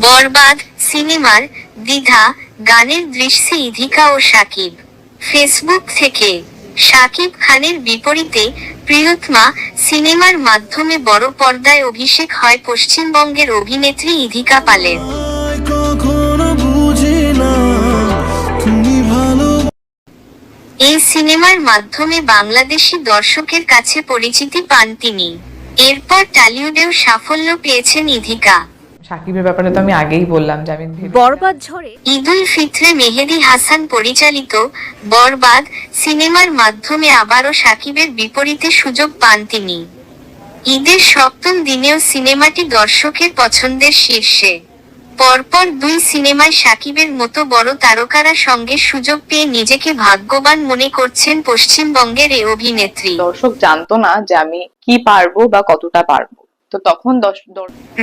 বরবাদ সিনেমার দ্বিধা গানের দৃশ্যে ইধিকা ও সাকিব। ফেসবুক থেকে সাকিব খানের বিপরীতে প্রিয়তমা সিনেমার মাধ্যমে বড় পর্দায় অভিষেক হয় পশ্চিমবঙ্গের অভিনেত্রী ইধিকা পালের। সিনেমার মাধ্যমে বাংলাদেশি দর্শকের কাছে পরিচিতি পান তিনি। এরপর টালিউডেও সাফল্য পেয়েছেন ইধিকা। সাকিবের ব্যাপারে তো আমি আগেই বললাম যে আমি বরবাদ ঝড়ে ঈদ উল ফিত্রে মেহেদি হাসান পরিচালিত বরবাদ সিনেমার মাধ্যমে আবারও সাকিবের বিপরীতে সুযোগ পান তিনি। ঈদের সপ্তম দিনেও সিনেমাটি দর্শকের পছন্দের শীর্ষে। পরপর দুই সিনেমায় সাকিবের মতো বড় তারকারা সঙ্গে সুযোগ পেয়ে নিজেকে ভাগ্যবান মনে করছেন পশ্চিমবঙ্গের এই অভিনেত্রী। দর্শক জানতো না যে আমি কি পারব বা কতটা পারব। তো তখন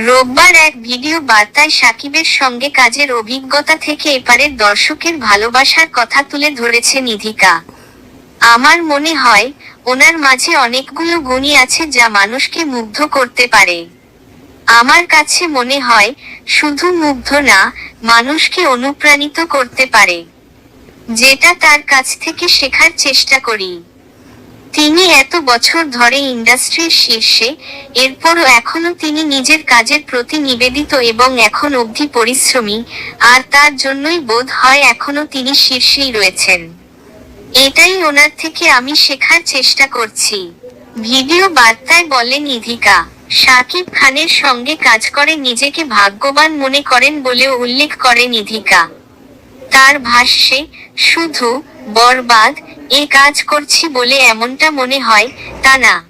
রোববার এক ভিডিও বার্তায় সাকিবের সঙ্গে কাজের অভিজ্ঞতা থেকে এপারের দর্শকের ভালোবাসার কথা তুলে ধরেছে নিধিকা। আমার মনে হয় ওনার মাঝে অনেকগুলো গুণই আছে যা মানুষকে মুগ্ধ করতে পারে। আমার কাছে মনে হয় শুধু মুগ্ধ না, মানুষকে অনুপ্রাণিত করতে পারে। যেটা তার কাছ থেকে শেখার চেষ্টা করি। তিনি এত বছর ধরে ইন্ডাস্ট্রির শীর্ষে, এরপরও এখনও তিনি নিজের কাজের প্রতি নিবেদিত এবং এখন অবধি পরিশ্রমী, আর তার জন্যই বোধ হয় এখনও তিনি শীর্ষেই রয়েছেন। এটাই ওনার থেকে আমি শেখার চেষ্টা করছি। ভিডিও বার্তায় বলেন ইধিকা। শাকিব খানের সঙ্গে কাজ করে নিজেকে ভাগ্যবান মনে করেন বলেও উল্লেখ করেন ইধিকা তার ভাষ্যে, শুধু বরবাদ, এ কাজ করছি বলে এমনটা মনে হয় তা না।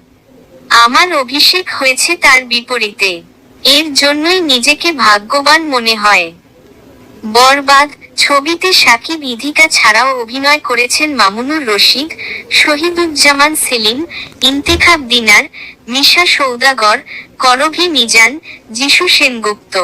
আমার অভিষেক হয়েছে তার বিপরীতে। এর জন্যই নিজেকে ভাগ্যবান মনে হয়। বরবাদ ছবিতে সাকিব ইধিকা ছাড়াও অভিনয় করেছেন মামুনুর রশিদ, শহীদুজ্জামান সেলিম, ইন্তেখাব দিনার মিশা সৌদাগর, করভি মিজান, যিশু সেনগুপ্ত।